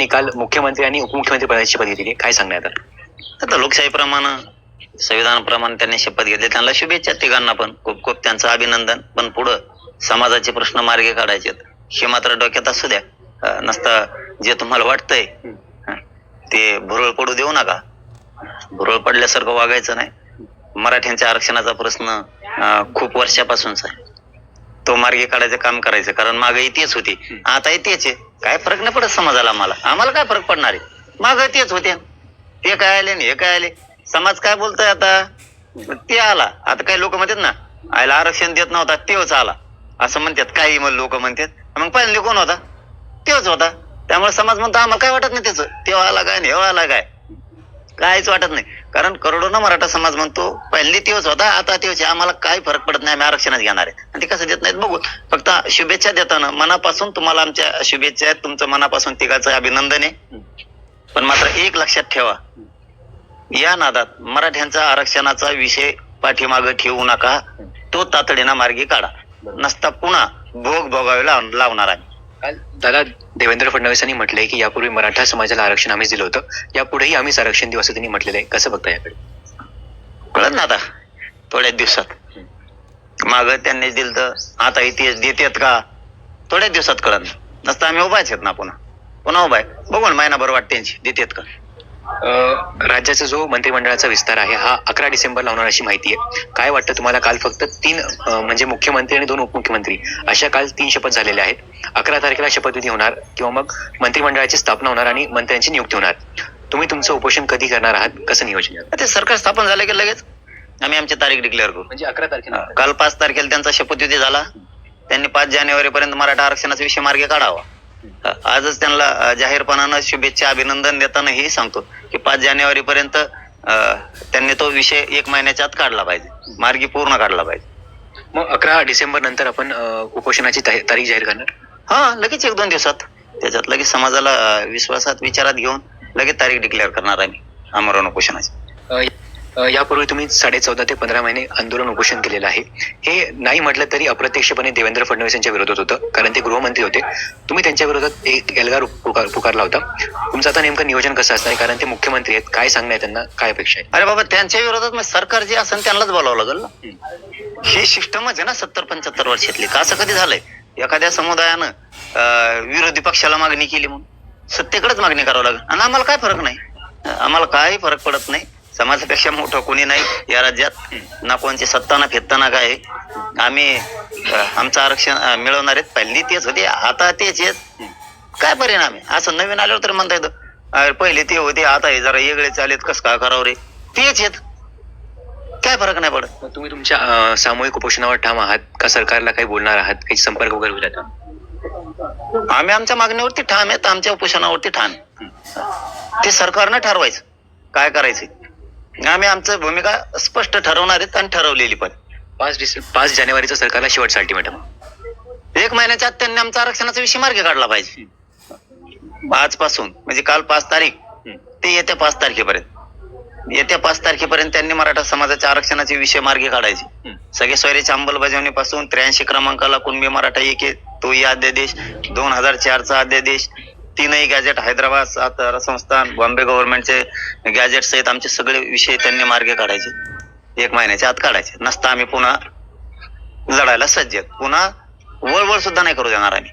यांनी काल मुख्यमंत्री आणि उपमुख्यमंत्री पदाची शपथ घेतली काय सांगण्यात आता? लोकशाहीप्रमाणे संविधानाप्रमाणे त्यांनी शपथ घेतली. त्यांना शुभेच्छा तिघांना पण. खूप खूप त्यांचं अभिनंदन. पण पुढं समाजाचे प्रश्न मार्गे काढायचे हे मात्र डोक्यात असू द्या. नसता नसतं जे तुम्हाला वाटतंय. ते भुरळ पडू देऊ नका. भुरळ पडल्यासारखं वागायचं नाही. मराठ्यांच्या आरक्षणाचा प्रश्न खूप वर्षापासूनचा आहे. तो मार्गे काढायचं काम करायचं. कारण मागे तेच होती. आता तेच आहे. काय फरक नाही पडत समाजाला आम्हाला. आम्हाला काय फरक पडणार आहे? माग तेच होते. ते काय आले आणि हे काय आले? समाज काय बोलतोय आता? ते आला. आता काही लोक म्हणतात ना आयला आरक्षण देत नव्हता तेच आला. असं म्हणतात. काही मग लोक म्हणतात. मग पहिले कोण होता? तेच होता. त्यामुळे समाज म्हणतो आम्हाला काय वाटत नाही त्याचं? तेव्हा आला काय आणि हेव्हा आला काय? काहीच वाटत नाही. कारण करोडोना मराठा समाज म्हणतो पहिली दिवस होता आता दिवस आहे. आम्हाला काही फरक पडत नाही आम्ही आरक्षणच घेणार आहे. आणि ते कसं देत नाहीत बघू फक्त शुभेच्छा देताना मनापासून तुम्हाला आमच्या शुभेच्छा आहेत तुमचं मनापासून तिघाचं अभिनंदन आहे. पण मात्र एक लक्षात ठेवा या नादात मराठ्यांचा आरक्षणाचा विषय पाठीमागं ठेवू नका. तो तातडीनं मार्गी काढा. नसता पुन्हा भोग भोगावे लावणार आहे काल दादा देवेंद्र फडणवीसांनी म्हटलंय की यापूर्वी मराठा समाजाला आरक्षण आम्हीच दिलं होतं. यापुढेही आम्हीच आरक्षण देऊ असं त्यांनी म्हटलेलं आहे. कसं बघता याकडे? कळत ना आता? थोड्याच दिवसात. माग त्यांनी दिलं तर आता इतिहास देतात का? थोड्याच दिवसात कळत नसतं आम्ही उभाच आहेत ना पुन्हा. पुन्हा उभा आहे बघून महिनाभर वाट त्यांची देतात का? राज्याचा जो मंत्रिमंडळाचा विस्तार आहे हा अकरा डिसेंबरला होणार अशी माहिती आहे. काय वाटतं तुम्हाला? काल फक्त तीन म्हणजे मुख्यमंत्री आणि दोन उपमुख्यमंत्री अशा काल तीन शपथ झालेल्या आहेत. अकरा तारखेला शपथविधी होणार किंवा मग मंत्रिमंडळाची स्थापना होणार आणि मंत्र्यांची नियुक्ती होणार. तुम्ही तुमचं उपोषण कधी करणार आहात? कसं नियोजन? ते सरकार स्थापन झालं की लगेच? आम्ही आमची तारीख डिक्लेअर करू. म्हणजे अकरा तारखेला. काल पाच तारखेला त्यांचा शपथविधी झाला. त्यांनी पाच जानेवारी पर्यंत मराठा आरक्षणाचा विषय मार्गे काढावा. आजच त्यांना जाहीरपणानं शुभेच्छा अभिनंदन देताना हे सांगतो की पाच जानेवारी पर्यंत त्यांनी तो विषय एक महिन्याच्या आत काढला पाहिजे. मार्गी पूर्ण काढला पाहिजे. मग अकरा डिसेंबर नंतर आपण उपोषणाची तारीख जाहीर करणार? हा लगेच एक दोन दिवसात. त्याच्यात लगेच समाजाला विश्वासात विचारात घेऊन लगेच तारीख डिक्लेअर करणार आम्ही. आमरण उपोषणाची. यापूर्वी तुम्ही साडे चौदा ते पंधरा महिने आंदोलन उपोषण केलेलं आहे. हे नाही म्हटलं तरी अप्रत्यक्षपणे देवेंद्र फडणवीस यांच्या विरोधात होतं कारण ते गृहमंत्री होते. तुम्ही त्यांच्या विरोधात एक एल्गार पुकार पुकारला होता. तुमचं आता नेमकं नियोजन कसं असणार कारण ते मुख्यमंत्री आहेत. काय सांगणं आहे त्यांना? काय अपेक्षा आहे? अरे बाबा त्यांच्या विरोधात मग सरकार जे असेल त्यांनाच बोलावं लागेल ना. ही सिस्टमच आहे ना सत्तर पंच्याहत्तर वर्षातली. का असं कधी झालंय? एखाद्या समुदायानं विरोधी पक्षाला मागणी केली म्हणून. सत्तेकडेच मागणी करावं लागेल. आणि आम्हाला काय फरक नाही? आम्हाला काही फरक पडत नाही. समाजापेक्षा मोठं कोणी नाही. या राज्यात ना कोणची सत्ता ना फेत्ता ना काय आम्ही आमचं आरक्षण मिळवणार आहेत. पहिली तेच होते आता तेच आहेत. काय परिणाम आहे? असं नवीन आल्यावर तर म्हणता येतं. पहिले ते होते आता हे जरा वेगळे चालेत कस काय करावं रे? तेच आहेत. काय फरक नाही पडत. तुम्ही तुमच्या सामूहिक उपोषणावर ठाम आहात का? सरकारला काही बोलणार आहात? काही संपर्क वगैरे होईल आता? आम्ही आमच्या मागणीवरती ठाम आहेत आमच्या उपोषणावरती ठाम. ते सरकारनं ठरवायचं. काय करायचं आम्ही आमचं भूमिका स्पष्ट ठरवणार आहेत आणि ठरवलेली पण. पाच डिसेंबर पाच जानेवारीचा सरकारला शेवटचा अल्टिमेटम एक महिन्याच्या आत त्यांनी आमचा आरक्षणाचा विषय मार्गे काढला पाहिजे. आजपासून म्हणजे काल पाच तारीख. ते येत्या पाच तारखेपर्यंत. येत्या पाच तारखेपर्यंत त्यांनी मराठा समाजाच्या आरक्षणाचे विषय मार्गे काढायचे. सगळे सोयरीच्या अंमलबजावणीपासून त्र्याऐंशी क्रमांकाला कुणबी मराठा एक तो या अध्यादेश. दोन हजार चारचा अध्यादेश. तीनही गॅजेट हैदराबाद सातारा संस्थान बॉम्बे गव्हर्नमेंटचे गॅजेट सहित आमचे सगळे विषय त्यांनी मार्गे काढायचे. एक महिन्याच्या आत काढायचे. नसता आम्ही पुन्हा लढायला सज्ज आहेत. पुन्हा वळवळ सुद्धा नाही करू देणार आम्ही.